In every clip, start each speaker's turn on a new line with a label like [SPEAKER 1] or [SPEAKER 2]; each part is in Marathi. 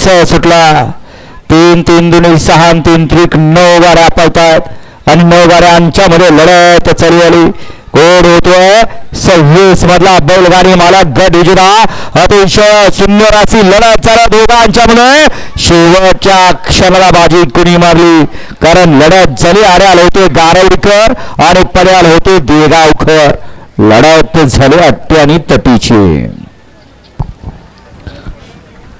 [SPEAKER 1] स सुटला. तीन तीन दुनी सहा तीन त्रिक नऊ गाड्या पळतात आणि नऊ गाड्यांच्या आमच्यामध्ये लढत चालू आली कोण होतोय. सव्वीस मधला बैलगाडी मला गट विजेता अतिशय सुंदर अशी लढत चालत दोघांच्या मध्ये शेवटच्या क्षणाला बाजी कुणी मारली? कारण लढत झाली. आड्याल होते गारवडीकर आणि पड्याल होते देगावकर. लढत झाली अट्टी आणि तटीची.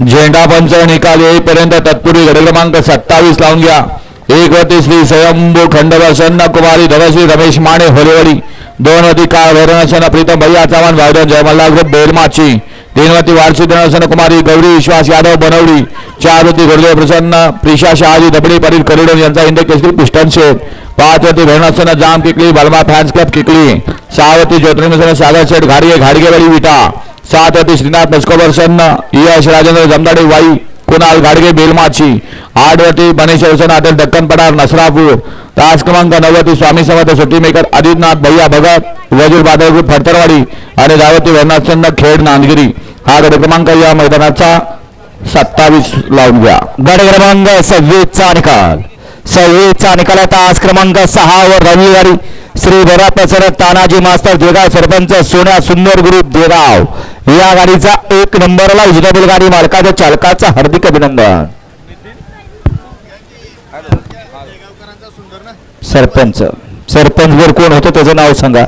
[SPEAKER 1] झेंडा पंच निकाल येईपर्यंत तत्पूर्वी घडी क्रमांक सत्तावीस लावून घ्या. एकवती श्री स्वयंभू खंडप्रसन्न कुमारी धनश्री रमेश माने होलेवडी दोन वरती काळ प्रीतम भैया चव्हाण भावडन जयमल्ला ग्रुप बेलमाची तीन वरती वार्षिक धनसन कुमारी गौरी विश्वास यादव बनवडी चार वरती गुरुदेव प्रसन्न प्रिशा शहाजी दबडी परील करिडोन यांचा इंडिया केसरी पिस्टन शेप पाच जाम किकली बलमा फॅन्स क्लब किकली. सहा वरती ज्योतिर्मिसन सागर शेठ घाडगे घाडगेवाडी विटा. सात वरती श्रीनाथ मस्कोबर सन्न यश राजेंद्र जमदाडे वाई कुणाल गाडगे बेलमाची आठ वरती बनेश्वर सनातन दक्कन पठार नसरापूर तास क्रमांक नव्वती स्वामी समर्थ सुट्टी मेकर आदित्यनाथ भैया भगत वजीर बादल फडतरवाडी आणि दावती वर्णाचंद खेड नांदगिरी. हा गड क्रमांक या मैदानाचा सत्तावीस लावून घ्या. गड क्रमांक सव्वीसचा निकाल. सव्वीसचा निकाल तास क्रमांक सहा वर रविवारी श्री बराप्रसन्न तानाजी मास्तर देगाव सरपंच सोन्या सुंदर ग्रुप देगाव या गाडीचा एक नंबरला उजव्या गाडी मालकाच्या चालकाचा हार्दिक अभिनंदन. सरपंच. सरपंच वर कोण होतं त्याचं नाव सांगा.